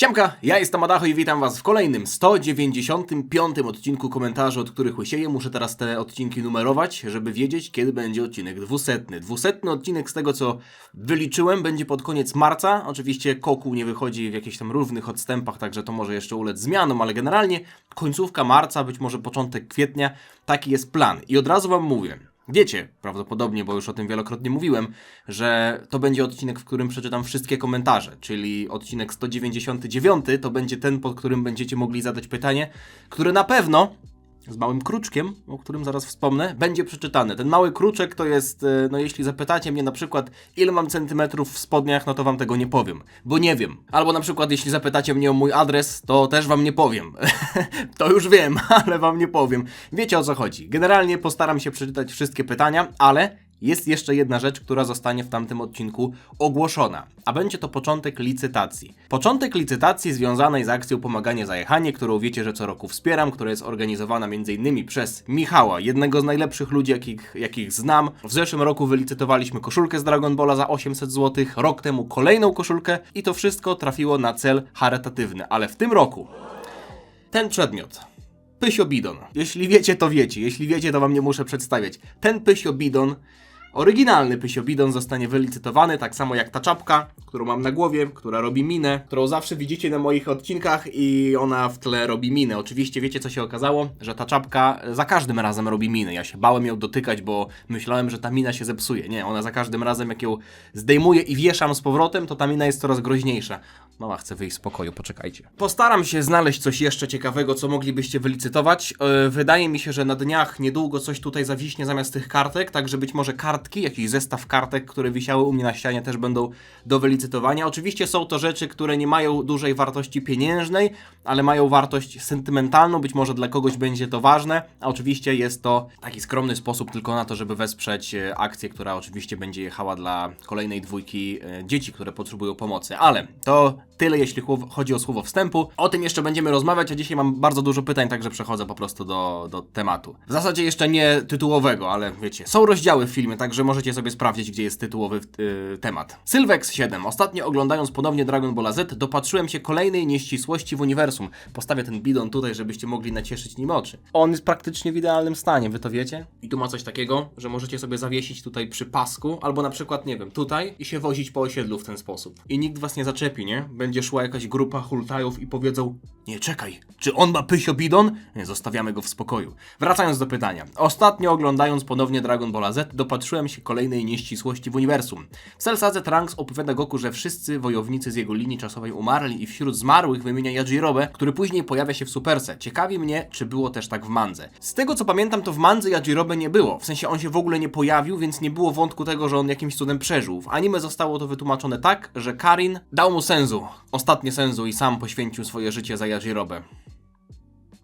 Siemka, ja jestem Adacho i witam was w kolejnym 195 odcinku komentarzy, od których łysieję. Muszę teraz te odcinki numerować, żeby wiedzieć, kiedy będzie odcinek 200. 200 odcinek z tego, co wyliczyłem, będzie pod koniec marca. Oczywiście Koku nie wychodzi w jakichś tam równych odstępach, także to może jeszcze ulec zmianom, ale generalnie końcówka marca, być może początek kwietnia, taki jest plan. I od razu wam mówię, Wiecie, prawdopodobnie, bo już o tym wielokrotnie mówiłem, że to będzie odcinek, w którym przeczytam wszystkie komentarze, czyli odcinek 199 to będzie ten, pod którym będziecie mogli zadać pytanie, które na pewno z małym kruczkiem, o którym zaraz wspomnę, będzie przeczytane. Ten mały kruczek to jest, e, no jeśli zapytacie mnie na przykład, ile mam centymetrów w spodniach, no to wam tego nie powiem, bo nie wiem. Albo na przykład, jeśli zapytacie mnie o mój adres, to też wam nie powiem. to już wiem, ale wam nie powiem. Wiecie o co chodzi. Generalnie postaram się przeczytać wszystkie pytania, ale jest jeszcze jedna rzecz, która zostanie w tamtym odcinku ogłoszona, a będzie to początek licytacji. Początek licytacji związanej z akcją Pomaganie za jechanie, którą wiecie, że co roku wspieram, która jest organizowana m.in. przez Michała, jednego z najlepszych ludzi, jakich, jakich znam. W zeszłym roku wylicytowaliśmy koszulkę z Dragon Balla za 800 zł, rok temu kolejną koszulkę i to wszystko trafiło na cel charytatywny, ale w tym roku ten przedmiot Pysio Bidon. Jeśli wiecie, to wiecie. Jeśli wiecie, to wam nie muszę przedstawiać. Ten Pysio Bidon, oryginalny Pysio Bidon zostanie wylicytowany, tak samo jak ta czapka, którą mam na głowie, która robi minę, którą zawsze widzicie na moich odcinkach i ona w tle robi minę. Oczywiście wiecie, co się okazało? Że ta czapka za każdym razem robi minę. Ja się bałem ją dotykać, bo myślałem, że ta mina się zepsuje. Nie, ona za każdym razem, jak ją zdejmuję i wieszam z powrotem, to ta mina jest coraz groźniejsza. Mama chce wyjść z pokoju, poczekajcie. Postaram się znaleźć coś jeszcze ciekawego, co moglibyście wylicytować. Yy, wydaje mi się, że na dniach niedługo coś tutaj zawiśnie zamiast tych kartek, także być może kartki, jakiś zestaw kartek, które wisiały u mnie na ścianie też będą do wylicytowania. Oczywiście są to rzeczy, które nie mają dużej wartości pieniężnej, ale mają wartość sentymentalną, być może dla kogoś będzie to ważne, a oczywiście jest to taki skromny sposób tylko na to, żeby wesprzeć e, akcję, która oczywiście będzie jechała dla kolejnej dwójki e, dzieci, które potrzebują pomocy. Ale to tyle, jeśli chodzi o słowo wstępu. O tym jeszcze będziemy rozmawiać, a dzisiaj mam bardzo dużo pytań, także przechodzę po prostu do, do tematu. W zasadzie jeszcze nie tytułowego, ale wiecie, są rozdziały w filmie, także możecie sobie sprawdzić, gdzie jest tytułowy yy, temat. Sylvex 7. Ostatnio oglądając ponownie Dragon Ball Z, dopatrzyłem się kolejnej nieścisłości w uniwersum. Postawię ten bidon tutaj, żebyście mogli nacieszyć nim oczy. On jest praktycznie w idealnym stanie, wy to wiecie? I tu ma coś takiego, że możecie sobie zawiesić tutaj przy pasku, albo na przykład, nie wiem, tutaj i się wozić po osiedlu w ten sposób. I nikt was nie zaczepi, nie? Będzie szła jakaś grupa hultajów i powiedzą Nie, czekaj, czy on ma pysio bidon? Nie, zostawiamy go w spokoju. Wracając do pytania. Ostatnio oglądając ponownie Dragon Ball Z, dopatrzyłem się kolejnej nieścisłości w uniwersum. W Celsadze Trunks opowiada Goku, że wszyscy wojownicy z jego linii czasowej umarli i wśród zmarłych wymienia Yajirobe, który później pojawia się w Superce. Ciekawi mnie, czy było też tak w Mandze. Z tego co pamiętam, to w Mandze Yajirobe nie było. W sensie on się w ogóle nie pojawił, więc nie było wątku tego, że on jakimś cudem przeżył. W anime zostało to wytłumaczone tak, że Karin dał mu senzu, ostatnie senzu i sam poświęcił swoje życie za Yajirobe.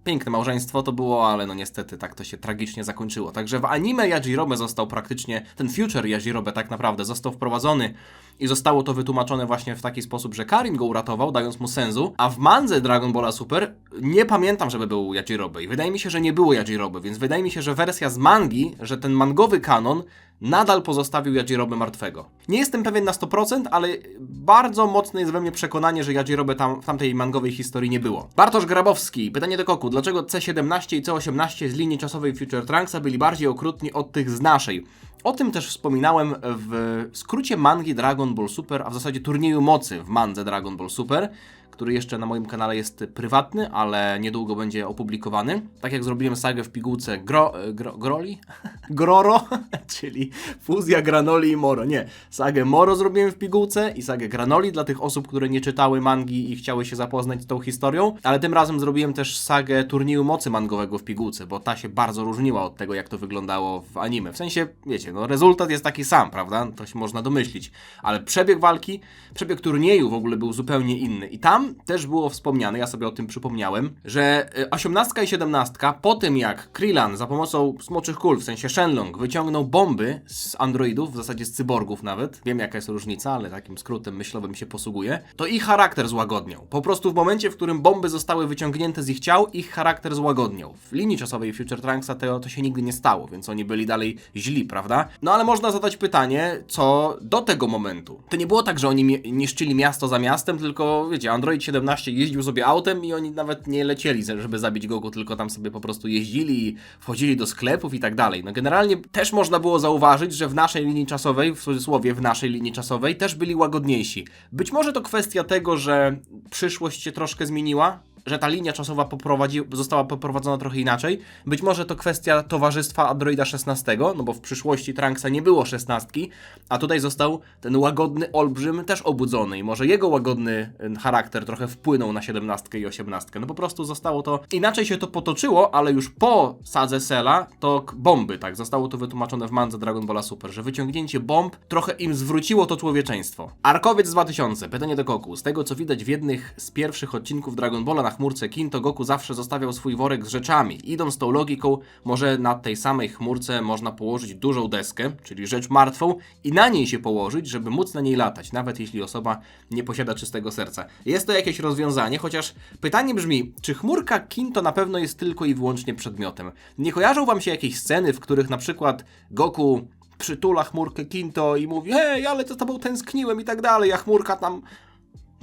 Piękne małżeństwo to było, ale no niestety tak to się tragicznie zakończyło. Także w anime Yajirobe został praktycznie, ten future Yajirobe tak naprawdę został wprowadzony i zostało to wytłumaczone właśnie w taki sposób, że Karin go uratował, dając mu sensu, a w mandze Dragon Balla Super nie pamiętam, żeby był Yajirobe i wydaje mi się, że nie było Yajirobe, więc wydaje mi się, że wersja z mangi, że ten mangowy kanon nadal pozostawił Yajirobe martwego. Nie jestem pewien na 100%, ale bardzo mocne jest we mnie przekonanie, że Yajirobe tam, w tamtej mangowej historii nie było. Bartosz Grabowski, pytanie do Koku, dlaczego C17 i C18 z linii czasowej Future Trunksa byli bardziej okrutni od tych z naszej? O tym też wspominałem w skrócie mangi Dragon Ball Super, a w zasadzie turnieju mocy w mandze Dragon Ball Super, który jeszcze na moim kanale jest prywatny, ale niedługo będzie opublikowany. Tak jak zrobiłem sagę w pigułce Gro, gro, Groli? Groro, czyli fuzja Granoli i Moro. Nie, sagę Moro zrobiłem w pigułce i sagę Granoli dla tych osób, które nie czytały mangi i chciały się zapoznać z tą historią, ale tym razem zrobiłem też sagę turnieju mocy mangowego w pigułce, bo ta się bardzo różniła od tego, jak to wyglądało w anime. W sensie, wiecie, no rezultat jest taki sam, prawda? To się można domyślić, ale przebieg walki, przebieg turnieju w ogóle był zupełnie inny i tam też było wspomniane, ja sobie o tym przypomniałem, że y, 18 i 17 po tym jak Krillan za pomocą smoczych kul, w sensie Shenlong, wyciągnął bomby z androidów, w zasadzie z cyborgów nawet, wiem jaka jest różnica, ale takim skrótem myślowym się posługuje, to ich charakter złagodniał. Po prostu w momencie, w którym bomby zostały wyciągnięte z ich ciał, ich charakter złagodniał. W linii czasowej Future Trunksa to, to się nigdy nie stało, więc oni byli dalej źli, prawda? No ale można zadać pytanie, co do tego momentu. To nie było tak, że oni niszczyli miasto za miastem, tylko wiecie, androidy Android 17 jeździł sobie autem i oni nawet nie lecieli, żeby zabić Goku, tylko tam sobie po prostu jeździli i wchodzili do sklepów i tak dalej. No generalnie też można było zauważyć, że w naszej linii czasowej, w cudzysłowie w naszej linii czasowej, też byli łagodniejsi. Być może to kwestia tego, że przyszłość się troszkę zmieniła, że ta linia czasowa poprowadzi, została poprowadzona trochę inaczej. Być może to kwestia towarzystwa Androida 16, no bo w przyszłości Trunksa nie było 16, a tutaj został ten łagodny olbrzym też obudzony i może jego łagodny y, charakter trochę wpłynął na 17 i 18. No po prostu zostało to, inaczej się to potoczyło, ale już po sadze Sela to bomby, tak, zostało to wytłumaczone w mandze Dragon Balla Super, że wyciągnięcie bomb trochę im zwróciło to człowieczeństwo. Arkowiec 2000, pytanie do Goku. Z tego co widać w jednych z pierwszych odcinków Dragon Balla na chmurce Kin, to Goku zawsze zostawiał swój worek z rzeczami. Idąc tą logiką, może na tej samej chmurce można położyć dużą deskę, czyli rzecz martwą, i na niej się położyć, żeby móc na niej latać, nawet jeśli osoba nie posiada czystego serca. Jest to jakieś rozwiązanie, chociaż pytanie brzmi, czy chmurka Kin to na pewno jest tylko i wyłącznie przedmiotem? Nie kojarzą wam się jakieś sceny, w których na przykład Goku przytula chmurkę Kinto i mówi hej, ale to z tobą tęskniłem i tak dalej, a chmurka tam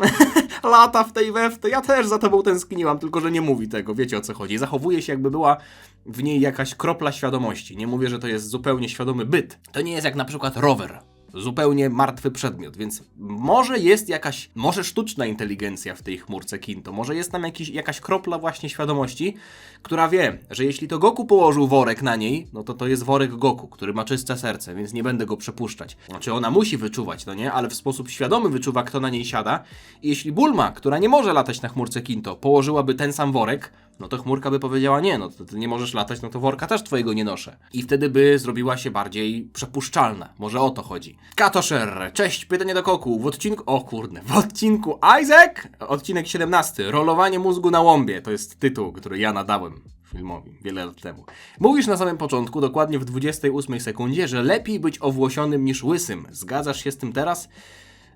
lata w tej we. Ja też za tobą tęskniłam, tylko że nie mówi tego, wiecie o co chodzi. Zachowuje się, jakby była w niej jakaś kropla świadomości. Nie mówię, że to jest zupełnie świadomy byt. To nie jest jak na przykład rower. Zupełnie martwy przedmiot, więc może jest jakaś, może sztuczna inteligencja w tej chmurce Kinto, może jest tam jakiś, jakaś kropla właśnie świadomości, która wie, że jeśli to Goku położył worek na niej, no to to jest worek Goku, który ma czyste serce, więc nie będę go przepuszczać. Znaczy ona musi wyczuwać, no nie, ale w sposób świadomy wyczuwa, kto na niej siada. I jeśli Bulma, która nie może latać na chmurce Kinto, położyłaby ten sam worek, no to chmurka by powiedziała, nie, no to ty nie możesz latać, no to worka też twojego nie noszę. I wtedy by zrobiła się bardziej przepuszczalna. Może o to chodzi. Katosher, cześć, pytanie do Koku. W odcinku, o kurde, w odcinku Isaac, odcinek 17, rolowanie mózgu na łąbie, to jest tytuł, który ja nadałem filmowi wiele lat temu. Mówisz na samym początku, dokładnie w 28 sekundzie, że lepiej być owłosionym niż łysym. Zgadzasz się z tym teraz?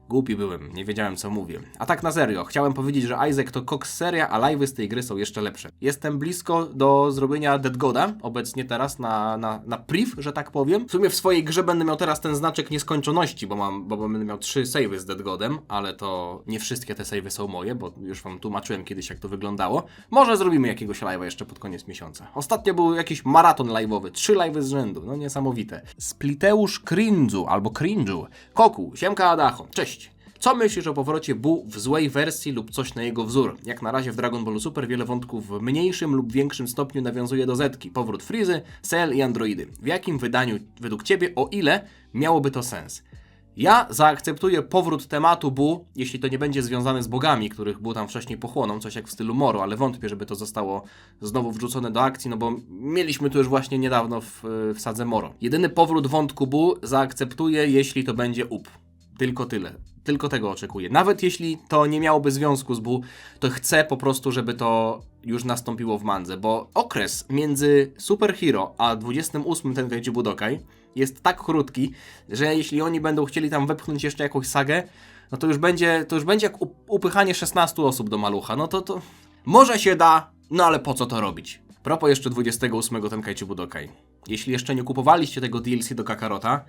Głupi byłem, nie wiedziałem co mówię. A tak na serio, chciałem powiedzieć, że Isaac to koks seria, a live'y z tej gry są jeszcze lepsze. Jestem blisko do zrobienia Dead Goda, obecnie teraz na, na, na priv, że tak powiem. W sumie w swojej grze będę miał teraz ten znaczek nieskończoności, bo mam, bo będę miał trzy savey z Dead Godem, ale to nie wszystkie te savey są moje, bo już wam tłumaczyłem kiedyś jak to wyglądało. Może zrobimy jakiegoś live'a jeszcze pod koniec miesiąca. Ostatnio był jakiś maraton live'owy, trzy live'y z rzędu, no niesamowite. Spliteusz Cringe'u albo Cringe'u. Koku, siemka Adacho, cześć. Co myślisz o powrocie Bu w złej wersji lub coś na jego wzór? Jak na razie w Dragon Ballu Super wiele wątków w mniejszym lub większym stopniu nawiązuje do Zetki. Powrót Frizy, Cell i Androidy. W jakim wydaniu według Ciebie, o ile miałoby to sens? Ja zaakceptuję powrót tematu Bu, jeśli to nie będzie związane z bogami, których Bu tam wcześniej pochłoną, coś jak w stylu Moro, ale wątpię, żeby to zostało znowu wrzucone do akcji, no bo mieliśmy to już właśnie niedawno w, w sadze Moro. Jedyny powrót wątku Bu zaakceptuję, jeśli to będzie up. Tylko tyle. Tylko tego oczekuję. Nawet jeśli to nie miałoby związku z Bu, to chcę po prostu, żeby to już nastąpiło w mandze, bo okres między Superhero a 28 Tenkaichi Budokai jest tak krótki, że jeśli oni będą chcieli tam wepchnąć jeszcze jakąś sagę, no to już będzie, to już będzie jak up- upychanie 16 osób do malucha. No to to może się da, no ale po co to robić? Propos jeszcze 28 Tenkaichi Budokai. Jeśli jeszcze nie kupowaliście tego DLC do Kakarota,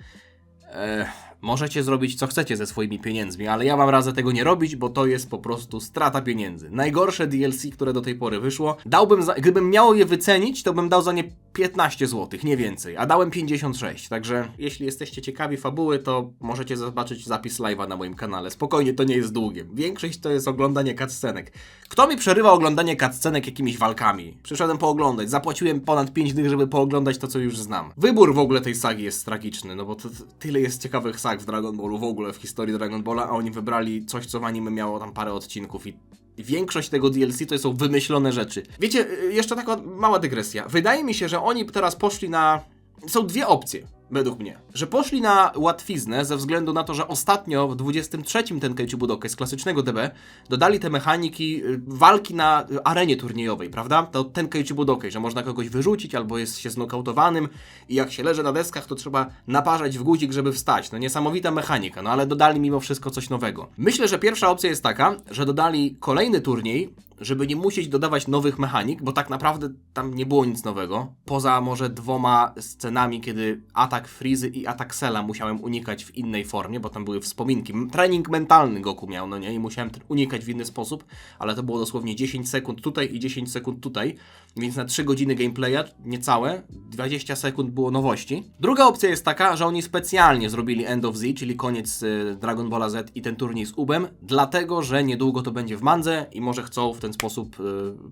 E, możecie zrobić co chcecie ze swoimi pieniędzmi, ale ja wam radzę tego nie robić, bo to jest po prostu strata pieniędzy. Najgorsze DLC, które do tej pory wyszło, dałbym za, gdybym miał je wycenić, to bym dał za nie 15 zł, nie więcej, a dałem 56. Także jeśli jesteście ciekawi fabuły, to możecie zobaczyć zapis live'a na moim kanale. Spokojnie, to nie jest długie. Większość to jest oglądanie cutscenek. Kto mi przerywa oglądanie cutscenek jakimiś walkami? Przyszedłem pooglądać, zapłaciłem ponad 5 dych, żeby pooglądać to, co już znam. Wybór w ogóle tej sagi jest tragiczny, no bo to, to, tyle jest ciekawych sag w Dragon Ballu w ogóle, w historii Dragon Balla, a oni wybrali coś, co w anime miało tam parę odcinków i Większość tego DLC to są wymyślone rzeczy. Wiecie, y, jeszcze taka mała dygresja. Wydaje mi się, że oni teraz poszli na. Są dwie opcje, według mnie. Że poszli na łatwiznę ze względu na to, że ostatnio w 23 Tenkaichi Budokai z klasycznego DB dodali te mechaniki y, walki na arenie turniejowej, prawda? To Tenkaichi Budokai, że można kogoś wyrzucić albo jest się znokautowanym i jak się leży na deskach, to trzeba naparzać w guzik, żeby wstać. No niesamowita mechanika, no ale dodali mimo wszystko coś nowego. Myślę, że pierwsza opcja jest taka, że dodali kolejny turniej żeby nie musieć dodawać nowych mechanik, bo tak naprawdę tam nie było nic nowego. Poza może dwoma scenami, kiedy atak Frizy i atak Sela musiałem unikać w innej formie, bo tam były wspominki. Trening mentalny Goku miał, no nie? I musiałem unikać w inny sposób, ale to było dosłownie 10 sekund tutaj i 10 sekund tutaj, więc na 3 godziny gameplaya, niecałe, 20 sekund było nowości. Druga opcja jest taka, że oni specjalnie zrobili End of Z, czyli koniec y, Dragon Ball Z i ten turniej z Ubem, dlatego, że niedługo to będzie w mandze i może chcą w ten sposób y,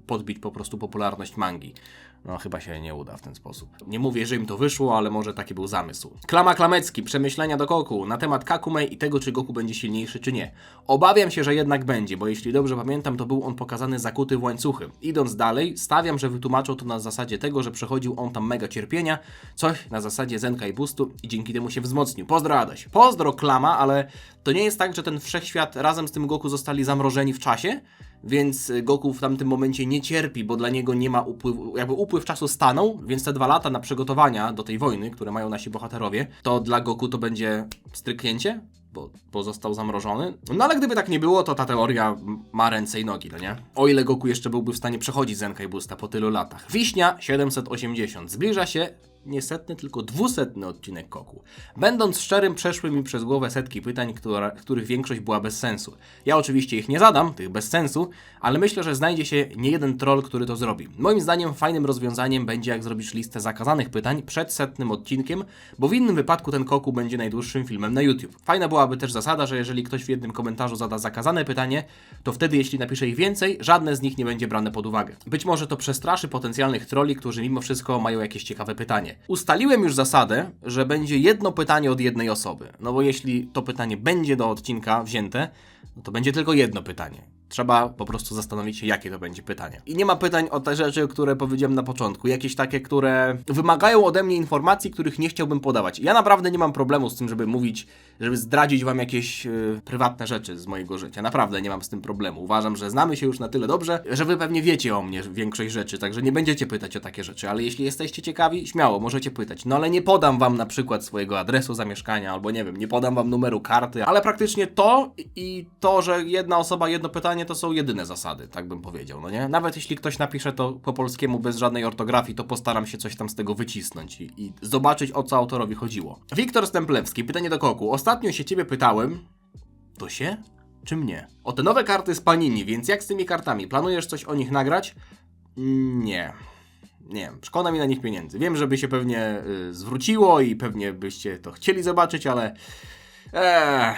podbić po prostu popularność mangi. No, chyba się nie uda w ten sposób. Nie mówię, że im to wyszło, ale może taki był zamysł. Klama Klamecki, przemyślenia do Goku na temat Kakume i tego, czy Goku będzie silniejszy, czy nie. Obawiam się, że jednak będzie, bo jeśli dobrze pamiętam, to był on pokazany zakuty w łańcuchy. Idąc dalej, stawiam, że wytłumaczą to na zasadzie tego, że przechodził on tam mega cierpienia, coś na zasadzie Zenka i Boostu i dzięki temu się wzmocnił. Pozdro Adaś. Pozdro Klama, ale to nie jest tak, że ten wszechświat razem z tym Goku zostali zamrożeni w czasie, więc Goku w tamtym momencie nie cierpi, bo dla niego nie ma upływu, jakby upływ czasu stanął, więc te dwa lata na przygotowania do tej wojny, które mają nasi bohaterowie, to dla Goku to będzie stryknięcie, bo, bo został zamrożony. No ale gdyby tak nie było, to ta teoria ma ręce i nogi, no nie? O ile Goku jeszcze byłby w stanie przechodzić Zenkai Boosta po tylu latach. Wiśnia 780. Zbliża się nie setny, tylko dwusetny odcinek Koku. Będąc szczerym, przeszły mi przez głowę setki pytań, które, których większość była bez sensu. Ja oczywiście ich nie zadam, tych bez sensu, ale myślę, że znajdzie się nie jeden troll, który to zrobi. Moim zdaniem fajnym rozwiązaniem będzie jak zrobisz listę zakazanych pytań przed setnym odcinkiem, bo w innym wypadku ten Koku będzie najdłuższym filmem na YouTube. Fajna byłaby też zasada, że jeżeli ktoś w jednym komentarzu zada zakazane pytanie, to wtedy jeśli napisze ich więcej, żadne z nich nie będzie brane pod uwagę. Być może to przestraszy potencjalnych trolli, którzy mimo wszystko mają jakieś ciekawe pytanie. Ustaliłem już zasadę, że będzie jedno pytanie od jednej osoby. No bo jeśli to pytanie będzie do odcinka wzięte, no to będzie tylko jedno pytanie. Trzeba po prostu zastanowić się, jakie to będzie pytanie. I nie ma pytań o te rzeczy, które powiedziałem na początku. Jakieś takie, które wymagają ode mnie informacji, których nie chciałbym podawać. Ja naprawdę nie mam problemu z tym, żeby mówić, żeby zdradzić wam jakieś yy, prywatne rzeczy z mojego życia. Naprawdę nie mam z tym problemu. Uważam, że znamy się już na tyle dobrze, że wy pewnie wiecie o mnie większość rzeczy, także nie będziecie pytać o takie rzeczy. Ale jeśli jesteście ciekawi, śmiało, możecie pytać. No ale nie podam wam na przykład swojego adresu zamieszkania, albo nie wiem, nie podam wam numeru karty, ale praktycznie to i to, że jedna osoba, jedno pytanie, to są jedyne zasady, tak bym powiedział, no nie? Nawet jeśli ktoś napisze to po polskiemu bez żadnej ortografii, to postaram się coś tam z tego wycisnąć i, i zobaczyć, o co autorowi chodziło. Wiktor Stemplewski, pytanie do Koku. Ostatnio się ciebie pytałem, to się czy mnie? O te nowe karty z Panini, więc jak z tymi kartami? Planujesz coś o nich nagrać? Nie. Nie wiem, szkoda mi na nich pieniędzy. Wiem, żeby się pewnie y, zwróciło i pewnie byście to chcieli zobaczyć, ale... Eee,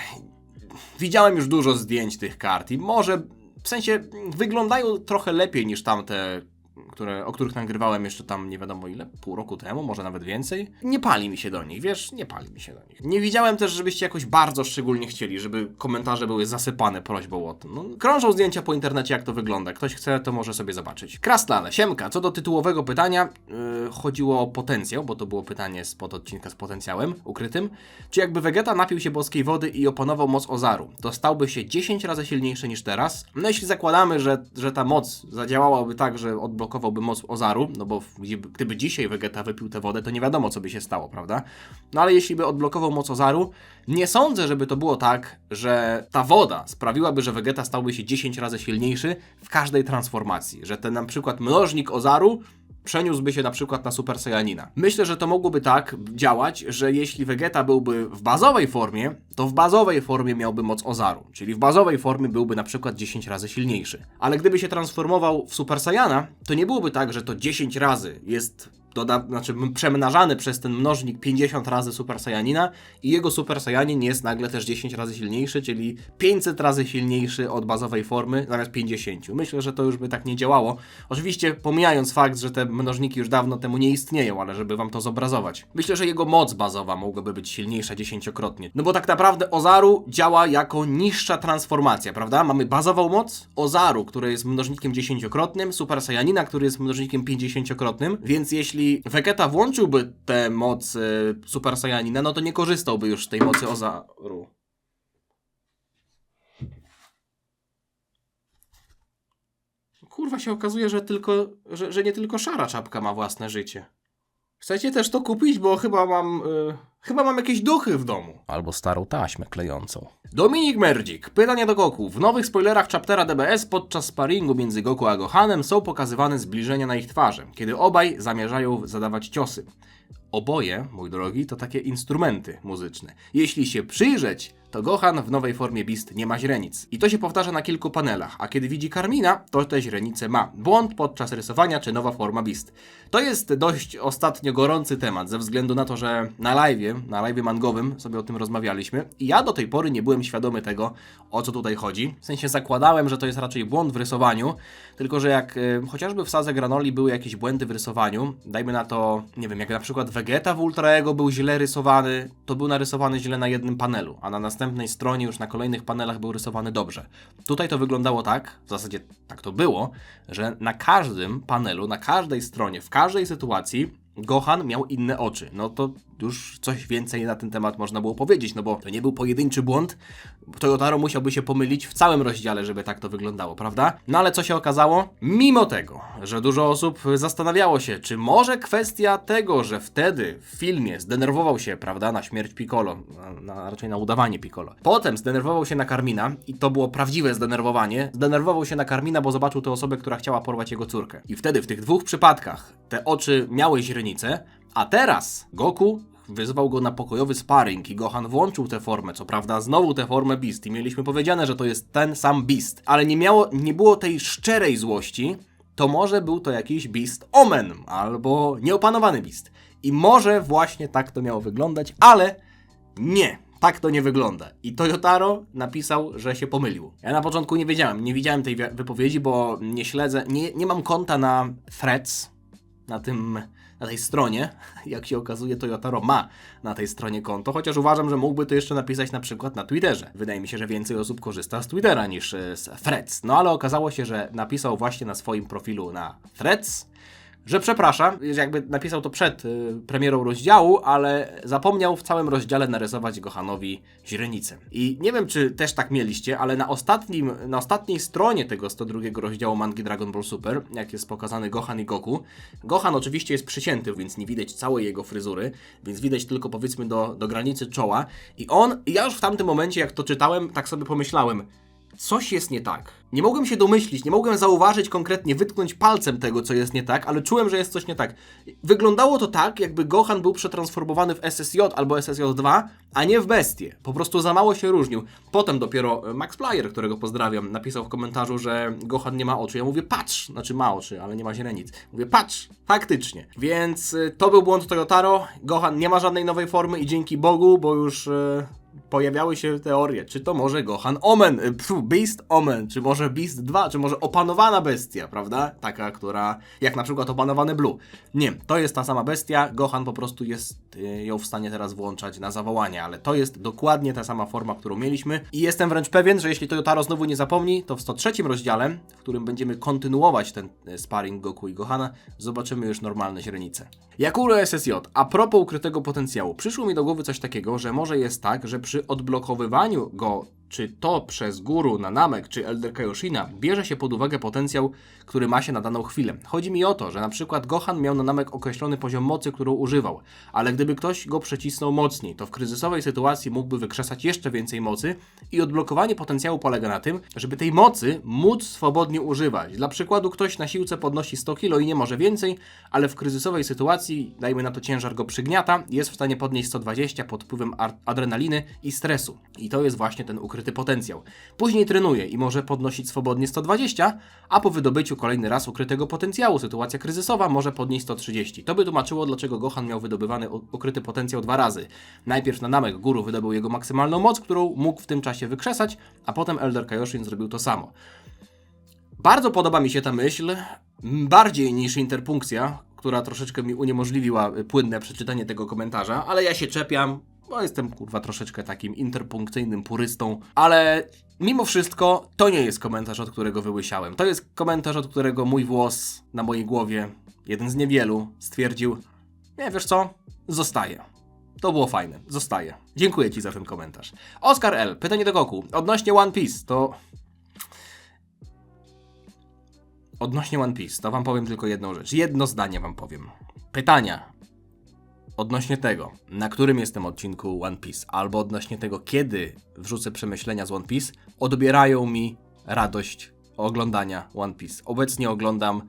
widziałem już dużo zdjęć tych kart i może w sensie wyglądają trochę lepiej niż tamte, które, o których nagrywałem jeszcze tam nie wiadomo ile, pół roku temu, może nawet więcej. Nie pali mi się do nich, wiesz, nie pali mi się do nich. Nie widziałem też, żebyście jakoś bardzo szczególnie chcieli, żeby komentarze były zasypane prośbą o tym. No, krążą zdjęcia po internecie, jak to wygląda. Ktoś chce, to może sobie zobaczyć. Krastlane, Siemka, co do tytułowego pytania, yy, chodziło o potencjał, bo to było pytanie spod odcinka z potencjałem ukrytym. Czy jakby Vegeta napił się boskiej wody i opanował moc Ozaru, to stałby się 10 razy silniejszy niż teraz? No jeśli zakładamy, że, że ta moc zadziałałaby tak, że odblokowałby moc Ozaru, no bo gdyby dzisiaj Vegeta wypił tę wodę, to nie wiadomo, co by się stało, prawda? No ale jeśli by odblokował moc Ozaru, nie sądzę, żeby to było tak, że ta woda sprawiłaby, że Vegeta stałby się 10 razy silniejszy w każdej transformacji, że ten na przykład mnożnik Ozaru przeniósłby się na przykład na Super Saiyanina. Myślę, że to mogłoby tak działać, że jeśli Vegeta byłby w bazowej formie, to w bazowej formie miałby moc Ozaru, czyli w bazowej formie byłby na przykład 10 razy silniejszy. Ale gdyby się transformował w Super Saiyana, to nie byłoby tak, że to 10 razy jest doda, znaczy przemnażany przez ten mnożnik 50 razy Super Saiyanina i jego Super Saiyanin jest nagle też 10 razy silniejszy, czyli 500 razy silniejszy od bazowej formy zamiast 50. Myślę, że to już by tak nie działało. Oczywiście pomijając fakt, że te mnożniki już dawno temu nie istnieją, ale żeby wam to zobrazować. Myślę, że jego moc bazowa mogłaby być silniejsza dziesięciokrotnie. No bo tak naprawdę Ozaru działa jako niższa transformacja, prawda? Mamy bazową moc Ozaru, który jest mnożnikiem dziesięciokrotnym, Super Saiyanina, który jest mnożnikiem pięćdziesięciokrotnym, więc jeśli Vegeta włączyłby tę moc y, Super Saiyanina, no to nie korzystałby już z tej mocy Ozaru. Kurwa się okazuje, że tylko, że, że nie tylko szara czapka ma własne życie. Chcecie też to kupić, bo chyba mam, y, Chyba mam jakieś duchy w domu. Albo starą taśmę klejącą. Dominik Merdzik. Pytanie do Goku. W nowych spoilerach chaptera DBS podczas sparingu między Goku a Gohanem są pokazywane zbliżenia na ich twarze, kiedy obaj zamierzają zadawać ciosy. Oboje, mój drogi, to takie instrumenty muzyczne. Jeśli się przyjrzeć, to Gohan w nowej formie Beast nie ma źrenic. I to się powtarza na kilku panelach, a kiedy widzi Karmina, to te źrenice ma. Błąd podczas rysowania czy nowa forma Beast. To jest dość ostatnio gorący temat, ze względu na to, że na live, na live mangowym sobie o tym rozmawialiśmy i ja do tej pory nie byłem świadomy tego, o co tutaj chodzi. W sensie zakładałem, że to jest raczej błąd w rysowaniu, tylko że jak y, chociażby w Sadze Granoli były jakieś błędy w rysowaniu, dajmy na to, nie wiem, jak na przykład Vegeta w Ultra Ego był źle rysowany, to był narysowany źle na jednym panelu, a na następnej stronie już na kolejnych panelach był rysowany dobrze. Tutaj to wyglądało tak, w zasadzie tak to było, że na każdym panelu, na każdej stronie, w każdej sytuacji Gohan miał inne oczy. No to już coś więcej na ten temat można było powiedzieć, no bo to nie był pojedynczy błąd. Toyotaro musiałby się pomylić w całym rozdziale, żeby tak to wyglądało, prawda? No ale co się okazało? Mimo tego, że dużo osób zastanawiało się, czy może kwestia tego, że wtedy w filmie zdenerwował się, prawda, na śmierć Piccolo, na, na, raczej na udawanie Piccolo. Potem zdenerwował się na Karmina i to było prawdziwe zdenerwowanie. Zdenerwował się na Karmina, bo zobaczył tę osobę, która chciała porwać jego córkę. I wtedy w tych dwóch przypadkach te oczy miały źrenice, a teraz Goku wyzwał go na pokojowy sparring i Gohan włączył tę formę, co prawda znowu tę formę Beast i mieliśmy powiedziane, że to jest ten sam Beast, ale nie miało, nie było tej szczerej złości, to może był to jakiś Beast Omen albo nieopanowany Beast. I może właśnie tak to miało wyglądać, ale nie, tak to nie wygląda. I Toyotaro napisał, że się pomylił. Ja na początku nie wiedziałem, nie widziałem tej wi- wypowiedzi, bo nie śledzę, nie, nie mam konta na threads, na tym, na tej stronie. Jak się okazuje, Toyotaro ma na tej stronie konto, chociaż uważam, że mógłby to jeszcze napisać na przykład na Twitterze. Wydaje mi się, że więcej osób korzysta z Twittera niż e, z threads. No ale okazało się, że napisał właśnie na swoim profilu na threads, że przepraszam, jakby napisał to przed y, premierą rozdziału, ale zapomniał w całym rozdziale narysować Gohanowi źrenicę. I nie wiem, czy też tak mieliście, ale na, ostatnim, na ostatniej stronie tego 102 rozdziału mangi Dragon Ball Super, jak jest pokazany Gohan i Goku, Gohan oczywiście jest przycięty, więc nie widać całej jego fryzury, więc widać tylko powiedzmy do, do granicy czoła. I on, ja już w tamtym momencie, jak to czytałem, tak sobie pomyślałem, coś jest nie tak. Nie mogłem się domyślić, nie mogłem zauważyć konkretnie, wytknąć palcem tego, co jest nie tak, ale czułem, że jest coś nie tak. Wyglądało to tak, jakby Gohan był przetransformowany w SSJ albo SSJ2, a nie w bestię. Po prostu za mało się różnił. Potem dopiero e, Max Flyer, którego pozdrawiam, napisał w komentarzu, że Gohan nie ma oczu. Ja mówię, patrz, znaczy ma oczy, ale nie ma źrenic. Mówię, patrz, faktycznie. Więc y, to był błąd Toyotaro. Gohan nie ma żadnej nowej formy i dzięki Bogu, bo już... y, pojawiały się teorie, czy to może Gohan Omen, pfu, Beast Omen, czy może Beast 2, czy może opanowana bestia, prawda? Taka, która, jak na przykład opanowany Blue. Nie, to jest ta sama bestia, Gohan po prostu jest y, ją w stanie teraz włączać na zawołanie, ale to jest dokładnie ta sama forma, którą mieliśmy i jestem wręcz pewien, że jeśli Toyotaro znowu nie zapomni, to w 103 rozdziale, w którym będziemy kontynuować ten y, sparring Goku i Gohana, zobaczymy już normalne źrenice. Jakuro SSJ, a propos ukrytego potencjału, przyszło mi do głowy coś takiego, że może jest tak, że przy odblokowywaniu go, czy to przez guru na Namek, czy Elder Kaioshina, bierze się pod uwagę potencjał, który ma się na daną chwilę. Chodzi mi o to, że na przykład Gohan miał na Namek określony poziom mocy, którą używał, ale gdyby ktoś go przecisnął mocniej, to w kryzysowej sytuacji mógłby wykrzesać jeszcze więcej mocy i odblokowanie potencjału polega na tym, żeby tej mocy móc swobodnie używać. Dla przykładu ktoś na siłce podnosi 100 kg i nie może więcej, ale w kryzysowej sytuacji, dajmy na to ciężar go przygniata, jest w stanie podnieść 120 pod wpływem adrenaliny i stresu. I to jest właśnie ten ukryty potencjał. Później trenuje i może podnosić swobodnie 120, a po wydobyciu kolejny raz ukrytego potencjału, sytuacja kryzysowa może podnieść 130. To by tłumaczyło, dlaczego Gohan miał wydobywany ukryty potencjał dwa razy. Najpierw na Namek Guru wydobył jego maksymalną moc, którą mógł w tym czasie wykrzesać, a potem Elder Kaioshin zrobił to samo. Bardzo podoba mi się ta myśl, bardziej niż interpunkcja, która troszeczkę mi uniemożliwiła y, płynne przeczytanie tego komentarza, ale ja się czepiam, bo jestem kurwa troszeczkę takim interpunkcyjnym purystą, ale mimo wszystko to nie jest komentarz, od którego wyłysiałem. To jest komentarz, od którego mój włos na mojej głowie, jeden z niewielu, stwierdził, nie wiesz co, zostaje. To było fajne, zostaje. Dziękuję Ci za ten komentarz. Oskar L. Pytanie do Goku. Odnośnie One Piece, to Odnośnie One Piece, to wam powiem tylko jedną rzecz. Jedno zdanie wam powiem. Pytania. Odnośnie tego, na którym jestem odcinku One Piece, albo odnośnie tego, kiedy wrzucę przemyślenia z One Piece, odbierają mi radość oglądania One Piece. Obecnie oglądam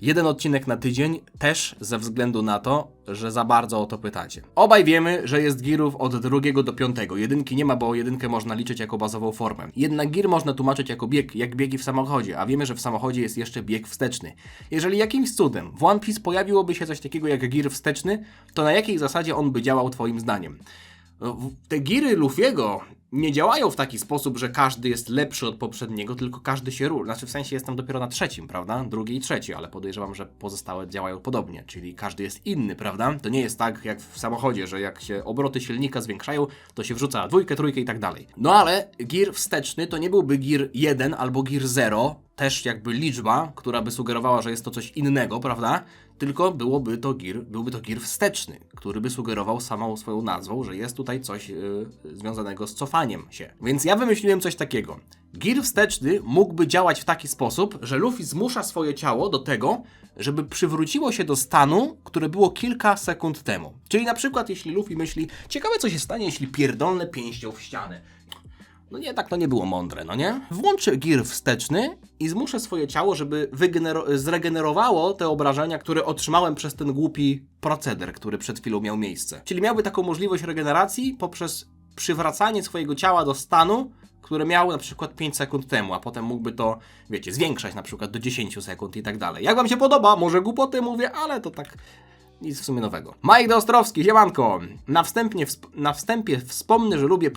jeden odcinek na tydzień, też ze względu na to, że za bardzo o to pytacie. Obaj wiemy, że jest girów od drugiego do piątego. Jedynki nie ma, bo jedynkę można liczyć jako bazową formę. Jednak gir można tłumaczyć jako bieg, jak biegi w samochodzie, a wiemy, że w samochodzie jest jeszcze bieg wsteczny. Jeżeli jakimś cudem w One Piece pojawiłoby się coś takiego jak gir wsteczny, to na jakiej zasadzie on by działał twoim zdaniem? No, Te giry Luffy'ego nie działają w taki sposób, że każdy jest lepszy od poprzedniego, tylko każdy się różni. Znaczy w sensie jestem dopiero na trzecim, prawda? Drugi i trzeci, ale podejrzewam, że pozostałe działają podobnie, czyli każdy jest inny, prawda? To nie jest tak jak w samochodzie, że jak się obroty silnika zwiększają, to się wrzuca dwójkę, trójkę i tak dalej. No ale gir wsteczny to nie byłby gir 1 albo gir 0, też jakby liczba, która by sugerowała, że jest to coś innego, prawda? Tylko byłoby to gir, byłby to gir wsteczny, który by sugerował samą swoją nazwą, że jest tutaj coś yy, związanego z cofaniem się. Więc ja wymyśliłem coś takiego. Gir wsteczny mógłby działać w taki sposób, że Luffy zmusza swoje ciało do tego, żeby przywróciło się do stanu, które było kilka sekund temu. Czyli na przykład jeśli Luffy myśli, ciekawe co się stanie, jeśli pierdolnę pięścią w ścianę. No nie, tak to nie było mądre, no nie? Włączę gir wsteczny i zmuszę swoje ciało, żeby zregenerowało te obrażenia, które otrzymałem przez ten głupi proceder, który przed chwilą miał miejsce. Czyli miałby taką możliwość regeneracji poprzez przywracanie swojego ciała do stanu, które miał na przykład 5 sekund temu, a potem mógłby to, wiecie, zwiększać na przykład do 10 sekund i tak dalej. Jak wam się podoba? Może głupoty mówię, ale to tak nic w sumie nowego. Mike Dostrowski, siemanko! Na, na wstępie wspomnę, że lubię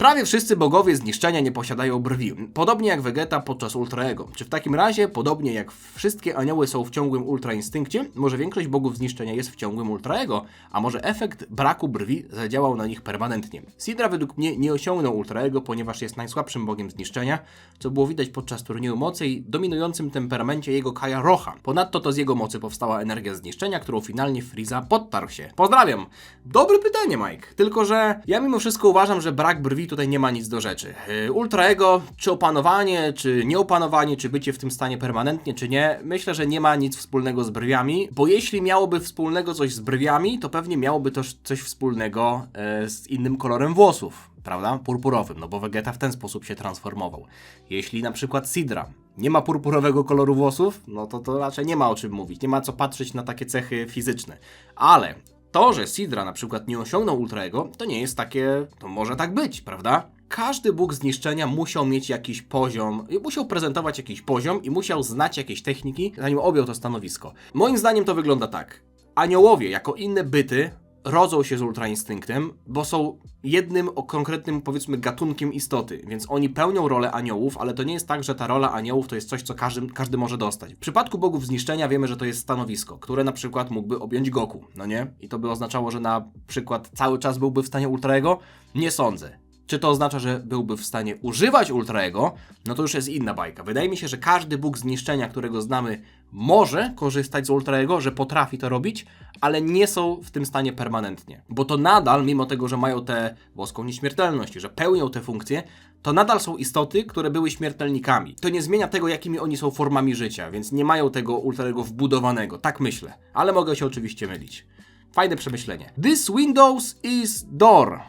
Prawie wszyscy bogowie zniszczenia nie posiadają brwi, podobnie jak Vegeta podczas Ultra Ego. Czy w takim razie, podobnie jak wszystkie anioły są w ciągłym Ultra Instynkcie, może większość bogów zniszczenia jest w ciągłym Ultra Ego, a może efekt braku brwi zadziałał na nich permanentnie. Sidra według mnie nie osiągnął Ultra Ego, ponieważ jest najsłabszym bogiem zniszczenia, co było widać podczas turnieju mocy i dominującym temperamencie jego Kaja Rocha. Ponadto to z jego mocy powstała energia zniszczenia, którą finalnie Frieza podtarł się. Pozdrawiam! Dobre pytanie, Mike. Tylko, że ja mimo wszystko uważam, że brak brwi tutaj nie ma nic do rzeczy. Yy, Ultra Ego, czy opanowanie, czy nieopanowanie, czy bycie w tym stanie permanentnie, czy nie, myślę, że nie ma nic wspólnego z brwiami, bo jeśli miałoby wspólnego coś z brwiami, to pewnie miałoby też coś wspólnego e, z innym kolorem włosów. Prawda? Purpurowym, no bo Vegeta w ten sposób się transformował. Jeśli na przykład Sidra nie ma purpurowego koloru włosów, no to to raczej nie ma o czym mówić. Nie ma co patrzeć na takie cechy fizyczne. Ale to, że Sidra na przykład nie osiągnął Ultra Ego, to nie jest takie, to może tak być, prawda? Każdy Bóg zniszczenia musiał mieć jakiś poziom, musiał prezentować jakiś poziom i musiał znać jakieś techniki, zanim objął to stanowisko. Moim zdaniem to wygląda tak. Aniołowie, jako inne byty, rodzą się z Ultra Instynktem, bo są jednym konkretnym, powiedzmy, gatunkiem istoty, więc oni pełnią rolę aniołów, ale to nie jest tak, że ta rola aniołów to jest coś, co każdy, każdy może dostać. W przypadku bogów zniszczenia wiemy, że to jest stanowisko, które na przykład mógłby objąć Goku, no nie? I to by oznaczało, że na przykład cały czas byłby w stanie Ultra Ego? Nie sądzę. Czy to oznacza, że byłby w stanie używać Ultra Ego? No to już jest inna bajka. Wydaje mi się, że każdy Bóg zniszczenia, którego znamy, może korzystać z Ultra Ego, że potrafi to robić, ale nie są w tym stanie permanentnie. Bo to nadal, mimo tego, że mają tę boską nieśmiertelność, że pełnią te funkcje, to nadal są istoty, które były śmiertelnikami. To nie zmienia tego, jakimi oni są formami życia, więc nie mają tego Ultra Ego wbudowanego. Tak myślę. Ale mogę się oczywiście mylić. Fajne przemyślenie. This Windows is door.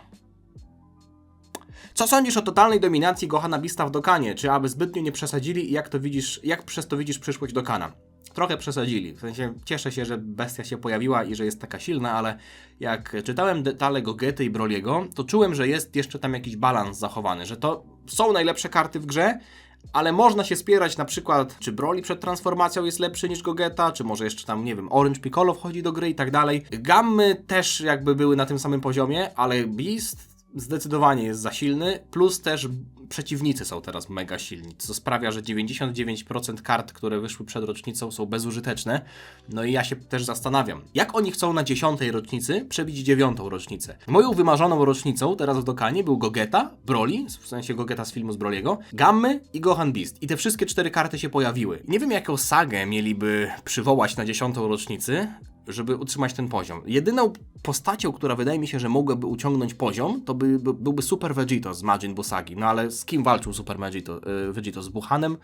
Co sądzisz o totalnej dominacji Gohana Bista w Dokanie? Czy aby zbytnio nie przesadzili i jak to widzisz, jak przez to widzisz przyszłość Dokana? Trochę przesadzili. W sensie cieszę się, że bestia się pojawiła i że jest taka silna, ale jak czytałem detale Gogety i Broliego, to czułem, że jest jeszcze tam jakiś balans zachowany, że to są najlepsze karty w grze, ale można się spierać na przykład, czy Broly przed transformacją jest lepszy niż Gogeta, czy może jeszcze tam, nie wiem, Orange Piccolo wchodzi do gry i tak dalej. Gammy też jakby były na tym samym poziomie, ale Beast zdecydowanie jest za silny, plus też przeciwnicy są teraz mega silni, co sprawia, że 99% kart, które wyszły przed rocznicą są bezużyteczne. No i ja się też zastanawiam, jak oni chcą na 10 rocznicy przebić 9 rocznicę. Moją wymarzoną rocznicą teraz w Dokanie był Gogeta, Broly, w sensie Gogeta z filmu z Broliego, Gammy i Gohan Beast. I te wszystkie cztery karty się pojawiły. Nie wiem, jaką sagę mieliby przywołać na 10 rocznicy, żeby utrzymać ten poziom. Jedyną postacią, która wydaje mi się, że mogłaby uciągnąć poziom, to by, by, byłby Super Vegito z Majin Busagi. No ale z kim walczył Super Vegito? y, Vegito z Buchanem?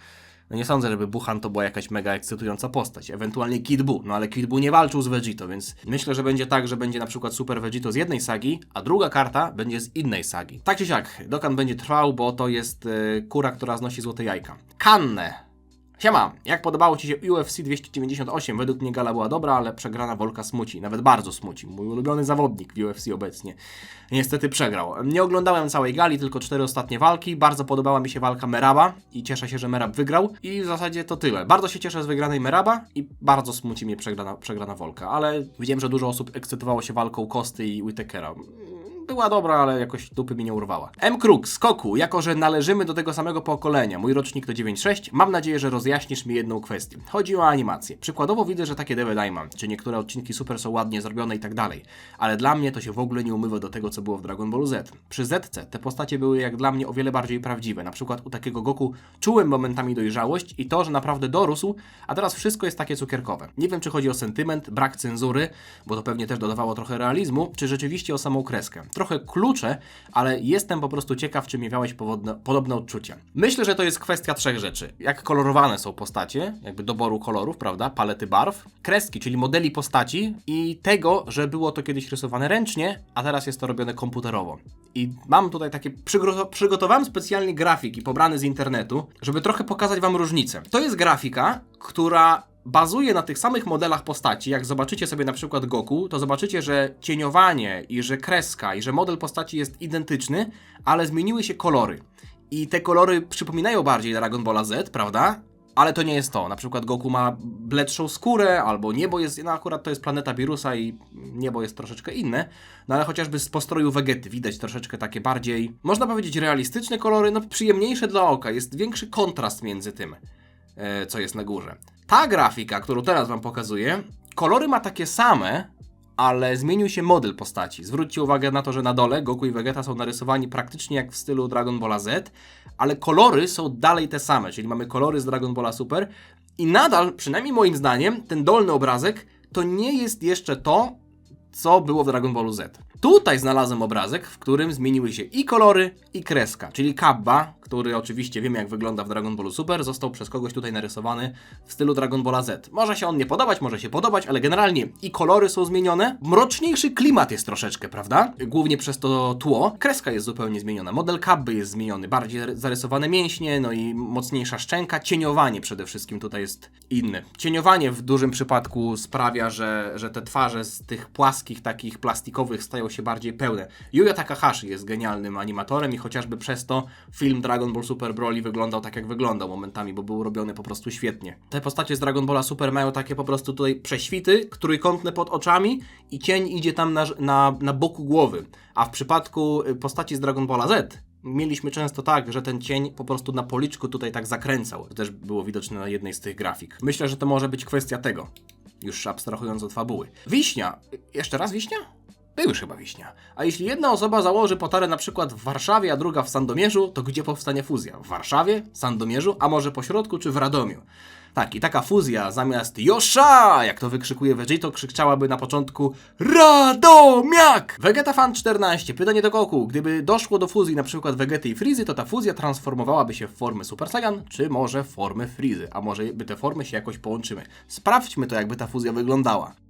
No nie sądzę, żeby Buchan to była jakaś mega ekscytująca postać. Ewentualnie Kid Buu, no ale Kid Buu nie walczył z Vegito, więc myślę, że będzie tak, że będzie na przykład Super Vegito z jednej sagi, a druga karta będzie z innej sagi. Tak czy siak, Dokkan będzie trwał, bo to jest y, kura, która znosi złote jajka. Kanne. Siema, jak podobało Ci się UFC 298? Według mnie gala była dobra, ale przegrana Wolka smuci, nawet bardzo smuci. Mój ulubiony zawodnik w UFC obecnie. Niestety przegrał. Nie oglądałem całej gali, tylko cztery ostatnie walki. Bardzo podobała mi się walka Meraba i cieszę się, że Merab wygrał. I w zasadzie to tyle. Bardzo się cieszę z wygranej Meraba i bardzo smuci mnie przegrana, przegrana Wolka, ale widziałem, że dużo osób ekscytowało się walką Kosty i Whitakera była dobra, ale jakoś dupy mi nie urwała. M. Kruk, skoku, jako że należymy do tego samego pokolenia, mój rocznik to 9.6, mam nadzieję, że rozjaśnisz mi jedną kwestię. Chodzi o animację. Przykładowo widzę, że takie DVD mam, czy niektóre odcinki super są ładnie zrobione i tak dalej, ale dla mnie to się w ogóle nie umywa do tego, co było w Dragon Ballu Z. Przy Zetce te postacie były jak dla mnie o wiele bardziej prawdziwe. Na przykład u takiego Goku czułem momentami dojrzałość i to, że naprawdę dorósł, a teraz wszystko jest takie cukierkowe. Nie wiem, czy chodzi o sentyment, brak cenzury, bo to pewnie też dodawało trochę realizmu, czy rzeczywiście o samą kreskę trochę klucze, ale jestem po prostu ciekaw, czy miałeś powodne, podobne odczucia. Myślę, że to jest kwestia trzech rzeczy. Jak kolorowane są postacie, jakby doboru kolorów, prawda, palety barw, kreski, czyli modeli postaci i tego, że było to kiedyś rysowane ręcznie, a teraz jest to robione komputerowo. I mam tutaj takie, przygo- przygotowałem specjalnie grafiki pobrane z internetu, żeby trochę pokazać Wam różnicę. To jest grafika, która bazuje na tych samych modelach postaci. Jak zobaczycie sobie na przykład Goku, to zobaczycie, że cieniowanie i że kreska i że model postaci jest identyczny, ale zmieniły się kolory. I te kolory przypominają bardziej Dragon Ball Z, prawda? Ale to nie jest to. Na przykład Goku ma bledszą skórę, albo niebo jest, no akurat to jest planeta Virusa i niebo jest troszeczkę inne. No ale chociażby z postroju Vegety widać troszeczkę takie bardziej, można powiedzieć realistyczne kolory, no przyjemniejsze dla oka. Jest większy kontrast między tym, e, co jest na górze. Ta grafika, którą teraz Wam pokazuję, kolory ma takie same, ale zmienił się model postaci. Zwróćcie uwagę na to, że na dole Goku i Vegeta są narysowani praktycznie jak w stylu Dragon Balla Z, ale kolory są dalej te same, czyli mamy kolory z Dragon Balla Super i nadal, przynajmniej moim zdaniem, ten dolny obrazek to nie jest jeszcze to, co było w Dragon Ballu Z. Tutaj znalazłem obrazek, w którym zmieniły się i kolory, i kreska, czyli Kabba, który oczywiście wiemy jak wygląda w Dragon Ballu Super, został przez kogoś tutaj narysowany w stylu Dragon Balla Z. Może się on nie podobać, może się podobać, ale generalnie i kolory są zmienione, mroczniejszy klimat jest troszeczkę, prawda? Głównie przez to tło. Kreska jest zupełnie zmieniona, model Kabby jest zmieniony, bardziej zarysowane mięśnie, no i mocniejsza szczęka, cieniowanie przede wszystkim tutaj jest inne. Cieniowanie w dużym przypadku sprawia, że, że te twarze z tych płaskich, takich plastikowych stają się bardziej pełne. Yuya Takahashi jest genialnym animatorem i chociażby przez to film Dragon Ball Super Broly wyglądał tak jak wyglądał momentami, bo był robiony po prostu świetnie. Te postacie z Dragon Balla Super mają takie po prostu tutaj prześwity, trójkątne pod oczami i cień idzie tam na, na, na boku głowy. A w przypadku y, postaci z Dragon Balla Z mieliśmy często tak, że ten cień po prostu na policzku tutaj tak zakręcał. To też było widoczne na jednej z tych grafik. Myślę, że to może być kwestia tego. Już abstrahując od fabuły. Wiśnia. Jeszcze raz wiśnia? Był już chyba wiśnia. A jeśli jedna osoba założy potarę na przykład w Warszawie, a druga w Sandomierzu, to gdzie powstanie fuzja? W Warszawie, Sandomierzu, a może po środku czy w Radomiu? Tak, i taka fuzja zamiast Josza, jak to wykrzykuje Vegito, krzyczałaby na początku Radomiak! Vegeta Fan 14, pytanie do Goku. Gdyby doszło do fuzji przykład Vegety i Frizy, to ta fuzja transformowałaby się w formę Super Saiyan, czy może w formę Frizy, a może by te formy się jakoś połączymy. Sprawdźmy to, jakby ta fuzja wyglądała.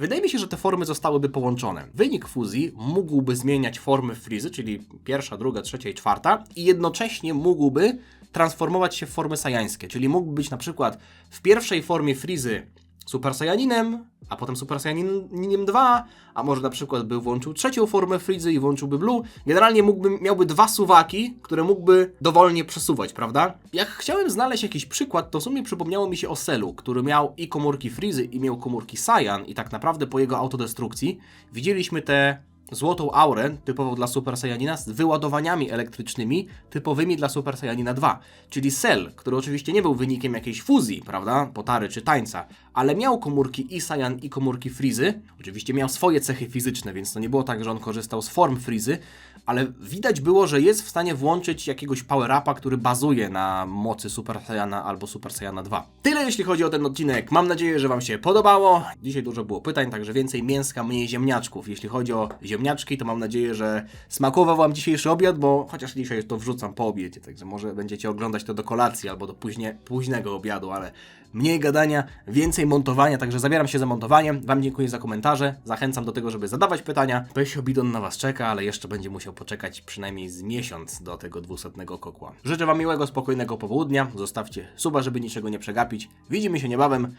Wydaje mi się, że te formy zostałyby połączone. Wynik fuzji mógłby zmieniać formy frizy, czyli pierwsza, druga, trzecia i czwarta, i jednocześnie mógłby transformować się w formy sajańskie, czyli mógłby być na przykład w pierwszej formie frizy Super Saiyaninem, a potem Super Saiyaninem 2, a może na przykład by włączył trzecią formę Frizy i włączyłby Blue. Generalnie mógłby, miałby dwa suwaki, które mógłby dowolnie przesuwać, prawda? Jak chciałem znaleźć jakiś przykład, to w sumie przypomniało mi się o Selu, który miał i komórki Frizy i miał komórki Saiyan i tak naprawdę po jego autodestrukcji widzieliśmy te złotą aurę, typową dla Super Saiyanina, z wyładowaniami elektrycznymi, typowymi dla Super Saiyanina 2. Czyli Cell, który oczywiście nie był wynikiem jakiejś fuzji, prawda, potary czy tańca, ale miał komórki i Saiyan i komórki Frizy. Oczywiście miał swoje cechy fizyczne, więc to nie było tak, że on korzystał z form Frizy, ale widać było, że jest w stanie włączyć jakiegoś power-upa, który bazuje na mocy Super Saiyana albo Super Saiyana 2. Tyle jeśli chodzi o ten odcinek. Mam nadzieję, że Wam się podobało. Dzisiaj dużo było pytań, także więcej mięska, mniej ziemniaczków. Jeśli chodzi o ziemniaczki, to mam nadzieję, że smakował Wam dzisiejszy obiad, bo chociaż dzisiaj to wrzucam po obiedzie, także może będziecie oglądać to do kolacji albo do późnie, późnego obiadu, ale mniej gadania, więcej montowania, także zabieram się za montowanie. Wam dziękuję za komentarze, zachęcam do tego, żeby zadawać pytania. Pysio Bidon na Was czeka, ale jeszcze będzie musiał poczekać przynajmniej z miesiąc do tego dwusetnego kokła. Życzę Wam miłego, spokojnego popołudnia, zostawcie suba, żeby niczego nie przegapić. Widzimy się niebawem.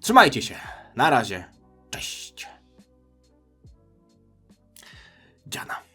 Trzymajcie się. Na razie. Cześć. じゃあな。